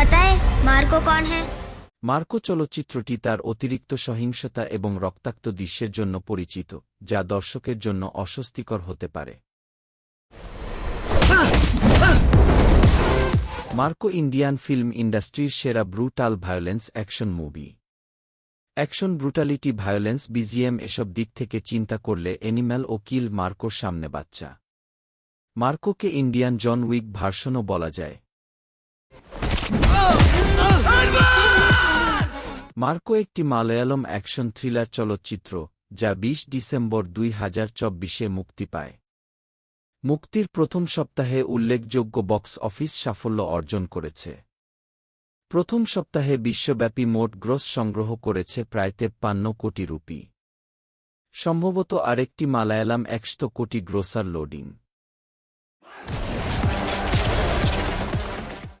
बताएं मार्को कौन है মার্কো চলচ্চিত্রটি তার অতিরিক্ত সহিংসতা এবং রক্তাক্ত দৃশ্যের জন্য পরিচিত যা দর্শকের জন্য অস্বস্তিকর হতে পারে মার্কো ইন্ডিয়ান ফিল্ম ইন্ডাস্ট্রির সেরা brutal violence action movie action brutality violence BGM এসব দিক থেকে চিন্তা করলে অ্যানিম্যাল ও কিল মার্কোর সামনে বাচ্চা মার্কোকে ইন্ডিয়ান জন উইক ভার্সনও বলা যায় মার্কো একটি মালয়ালম অ্যাকশন থ্রিলার চলচ্চিত্র, যা ২০ ডিসেম্বর দুই হাজার চব্বিশে মুক্তি পায়। মুক্তির প্রথম সপ্তাহে উল্লেখযোগ্য বক্স অফিস সাফল্য অর্জন করেছে। প্রথম সপ্তাহে বিশ্বব্যাপী মোট গ্রস সংগ্রহ করেছে প্রায় তেপ্পান্ন কোটি রুপি। সম্ভবত আরেকটি মালায়ালাম একশত কোটি গ্রোসার লোডিং।